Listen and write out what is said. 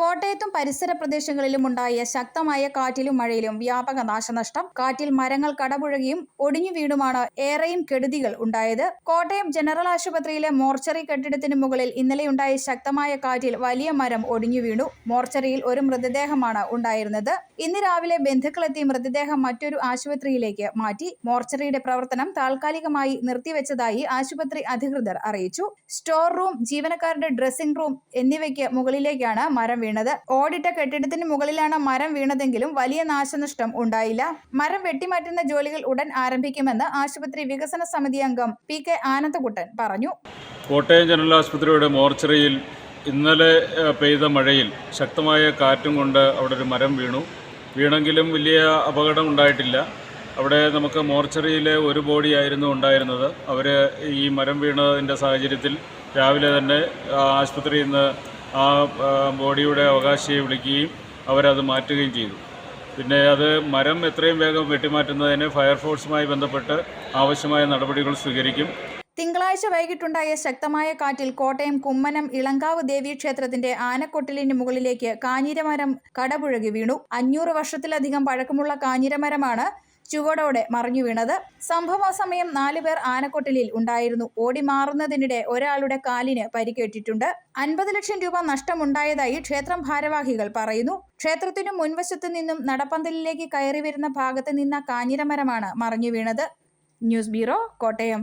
കോട്ടയത്തും പരിസര പ്രദേശങ്ങളിലും ഉണ്ടായ ശക്തമായ കാറ്റിലും മഴയിലും വ്യാപക നാശനഷ്ടം. കാറ്റിൽ മരങ്ങൾ കടപുഴകിയും ഒടിഞ്ഞു വീണുമാണ് ഏറെയും കെടുതികൾ ഉണ്ടായത്. കോട്ടയം ജനറൽ ആശുപത്രിയിലെ മോർച്ചറി കെട്ടിടത്തിന് മുകളിൽ ഇന്നലെയുണ്ടായ ശക്തമായ കാറ്റിൽ വലിയ മരം ഒടിഞ്ഞു വീണു. മോർച്ചറിയിൽ ഒരു മൃതദേഹമാണ് ഉണ്ടായിരുന്നത്. ഇന്ന് രാവിലെ ബന്ധുക്കളെത്തി മൃതദേഹം മറ്റൊരു ആശുപത്രിയിലേക്ക് മാറ്റി. മോർച്ചറിയുടെ പ്രവർത്തനം താൽക്കാലികമായി നിർത്തിവെച്ചതായി ആശുപത്രി അധികൃതർ അറിയിച്ചു. സ്റ്റോർ റൂം ജീവനക്കാരുടെ ഡ്രസ്സിംഗ് റൂം എന്നിവയ്ക്ക് മുകളിലേക്കാണ് മരം വീണത്. ഓടിട്ട കെട്ടിടത്തിന് മുകളിലാണ് മരം വീണതെങ്കിലും വലിയ നാശനഷ്ടം ഉണ്ടായില്ല. മരം വെട്ടിമാറ്റുന്ന ജോലികൾ ഉടൻ ആരംഭിക്കുമെന്ന് ആശുപത്രി വികസന സമിതി അംഗം പി കെ ആനന്ദകുട്ടൻ പറഞ്ഞു. കോട്ടയം ജനറൽ ആശുപത്രിയുടെ മോർച്ചറിയിൽ ഇന്നലെ പെയ്ത മഴയിൽ ശക്തമായ കാറ്റും കൊണ്ട് അവിടെ ഒരു മരം വീണു. വീണെങ്കിലും വലിയ അപകടം ഉണ്ടായിട്ടില്ല. അവിടെ നമുക്ക് മോർച്ചറിയിലെ ഒരു ബോഡി ആയിരുന്നു ഉണ്ടായിരുന്നത്. അവർ ഈ മരം വീണതിന്റെ സാഹചര്യത്തിൽ രാവിലെ തന്നെ ആശുപത്രിയിൽ നിന്ന് ആ ബോഡിയുടെ അവകാശിയെ വിളിക്കുകയും അവരത് മാറ്റുകയും ചെയ്തു. പിന്നെ അത് മരം എത്രയും വേഗം വെട്ടിമാറ്റുന്നതിന് ഫയർഫോഴ്സുമായി ബന്ധപ്പെട്ട് ആവശ്യമായ നടപടികൾ സ്വീകരിക്കും. തിങ്കളാഴ്ച വൈകിട്ടുണ്ടായ ശക്തമായ കാറ്റിൽ കോട്ടയം കുമ്മനം ഇളങ്കാവ് ദേവീക്ഷേത്രത്തിന്റെ ആനക്കൊട്ടിലിന് മുകളിലേക്ക് കാഞ്ഞിരമരം കടപുഴകി വീണു. അഞ്ഞൂറ് വർഷത്തിലധികം പഴക്കമുള്ള കാഞ്ഞിരമരമാണ് ചുവടോടെ മറിഞ്ഞു വീണത്. സംഭവ സമയം നാലുപേർ ആനക്കൊട്ടിലിൽ ഉണ്ടായിരുന്നു. ഓടി മാറുന്നതിനിടെ ഒരാളുടെ കാലിന് പരിക്കേറ്റിട്ടുണ്ട്. അൻപത് ലക്ഷം രൂപ നഷ്ടമുണ്ടായതായി ക്ഷേത്രം ഭാരവാഹികൾ പറയുന്നു. ക്ഷേത്രത്തിനു മുൻവശത്തു നിന്നും നടപ്പന്തലിലേക്ക് കയറി വരുന്ന ഭാഗത്ത് നിന്ന കാഞ്ഞിരമരമാണ് മറിഞ്ഞു വീണത്. News bureau Kottayam.